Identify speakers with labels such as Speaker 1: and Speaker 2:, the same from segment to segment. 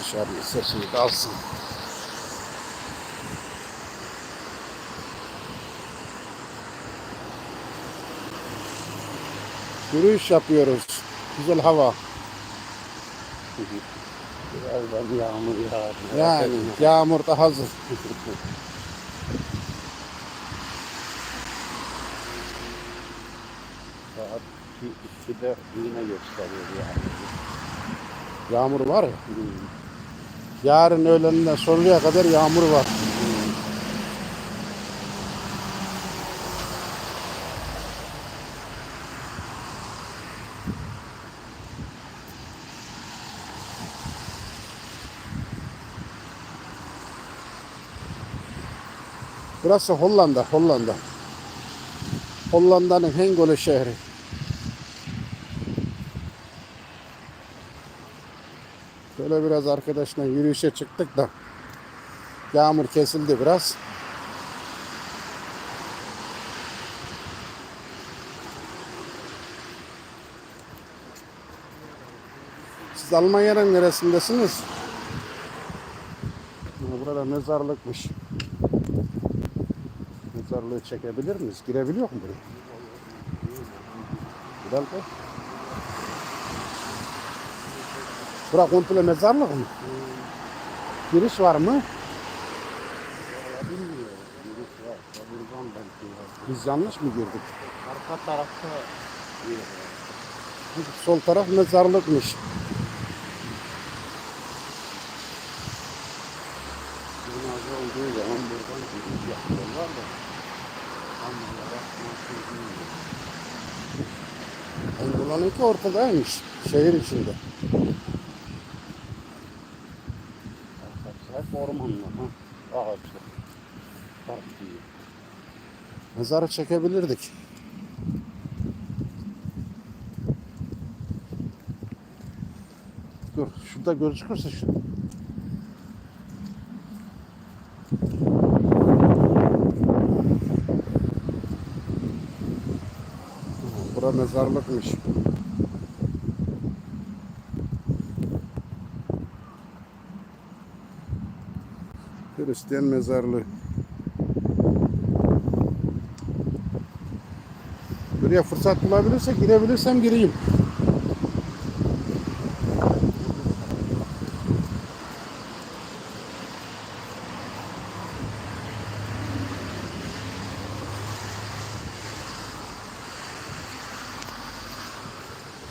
Speaker 1: dışarıya sesini kalsın. Yürüyüş yapıyoruz. Güzel hava.
Speaker 2: Birazdan yağmur yağar.
Speaker 1: Yani yağmur da hazır.
Speaker 2: Saat 2'de yine gösteriyor yani.
Speaker 1: Yağmur var ya. Yarın öğleninden sonraya kadar yağmur var. Burası Hollanda, Hollanda. Hollanda'nın Hengelo şehri. Böyle biraz arkadaşla yürüyüşe çıktık da yağmur kesildi biraz. Siz Almanya'nın neresindesiniz? Burada mezarlıkmış. Mezarlığı çekebilir miyiz? Girebiliyor mu buraya? Güzel mi? Bura komple mezarlık mı? Giriş var mı?
Speaker 2: Bilmiyorum. Yürüyüş var. Buradan belki var.
Speaker 1: Biz yanlış mı girdik?
Speaker 2: Arka tarafta.
Speaker 1: Sol taraf mezarlıkmış.
Speaker 2: Cenaze olduğu zaman buradan yürüyüş yapıyorlar da. Olarak nasıl bilmiyorum.
Speaker 1: Angolanınki ortadaymış. Şehir içinde.
Speaker 2: Hep ormanla. Ha? Ağaçlı. Park diyor.
Speaker 1: Mezarı çekebilirdik. Dur şurada gözükürse şu. Bura mezarlıkmış. Hristiyan mezarlığı. Buraya fırsat bulabilirse girebilirsem gireyim.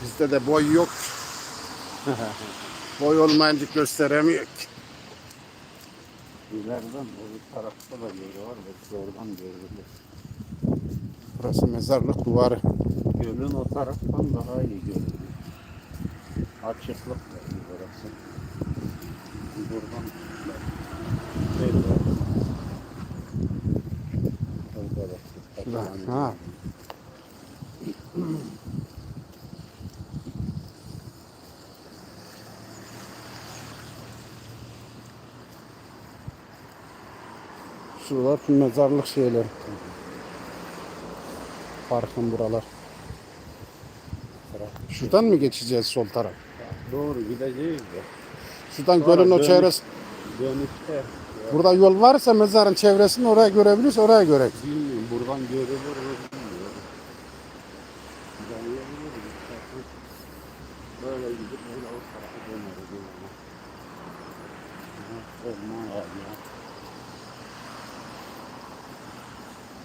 Speaker 1: Bizde de boy yok. boy olmayınca gösteremiyor ki.
Speaker 2: İleriden öbür tarafta da yeri var. Belki oradan görülür.
Speaker 1: Burası mezarlık duvarı.
Speaker 2: Gölün o taraftan daha iyi görünüyor. Açıklık var burası. Buradan şey var.
Speaker 1: Şurada, Ha. Şuralar mezarlık şeyler. Parkın buralar. Şuradan mı geçeceğiz sol taraf?
Speaker 2: Doğru gideceğiz de.
Speaker 1: Şuradan
Speaker 2: Sonra
Speaker 1: gölün o
Speaker 2: dönüş-
Speaker 1: çevresi.
Speaker 2: Dönüşte
Speaker 1: Burada yol varsa mezarın çevresini oraya görebiliriz oraya göre.
Speaker 2: bilmiyorum buradan görülür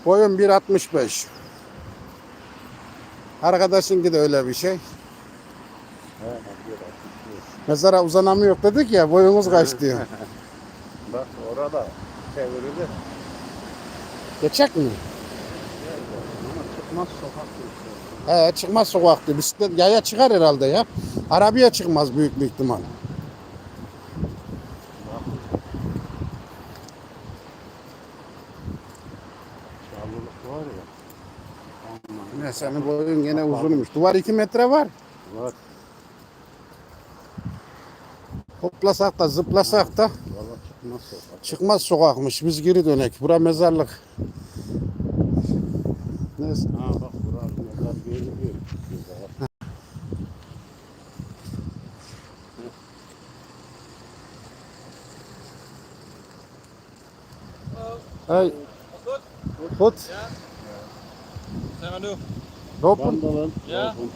Speaker 1: Boyum 1.65. Arkadaşınki de öyle bir şey.
Speaker 2: Atışıyor.
Speaker 1: Mezara uzanamıyor dedik ya boyumuz kaç diyor.
Speaker 2: Bak orada çevrilir.
Speaker 1: Geçecek mi?
Speaker 2: Çıkmaz sokak yok.
Speaker 1: He çıkmaz sokakta. Bisiklet yaya çıkar herhalde ya. Arabaya çıkmaz büyük bir ihtimal. Yine senin boyun yine uzunmuş. Duvar 2 metre var.
Speaker 2: Var.
Speaker 1: Hoplasak da zıplasak da
Speaker 2: Nasıl? çıkmaz
Speaker 1: sokakmış. Biz geri dönek. Bura mezarlık. Neyse.
Speaker 2: Ha bak bura mezar görünüyor.
Speaker 1: Hey. Hot.
Speaker 2: Hot. Wat zijn we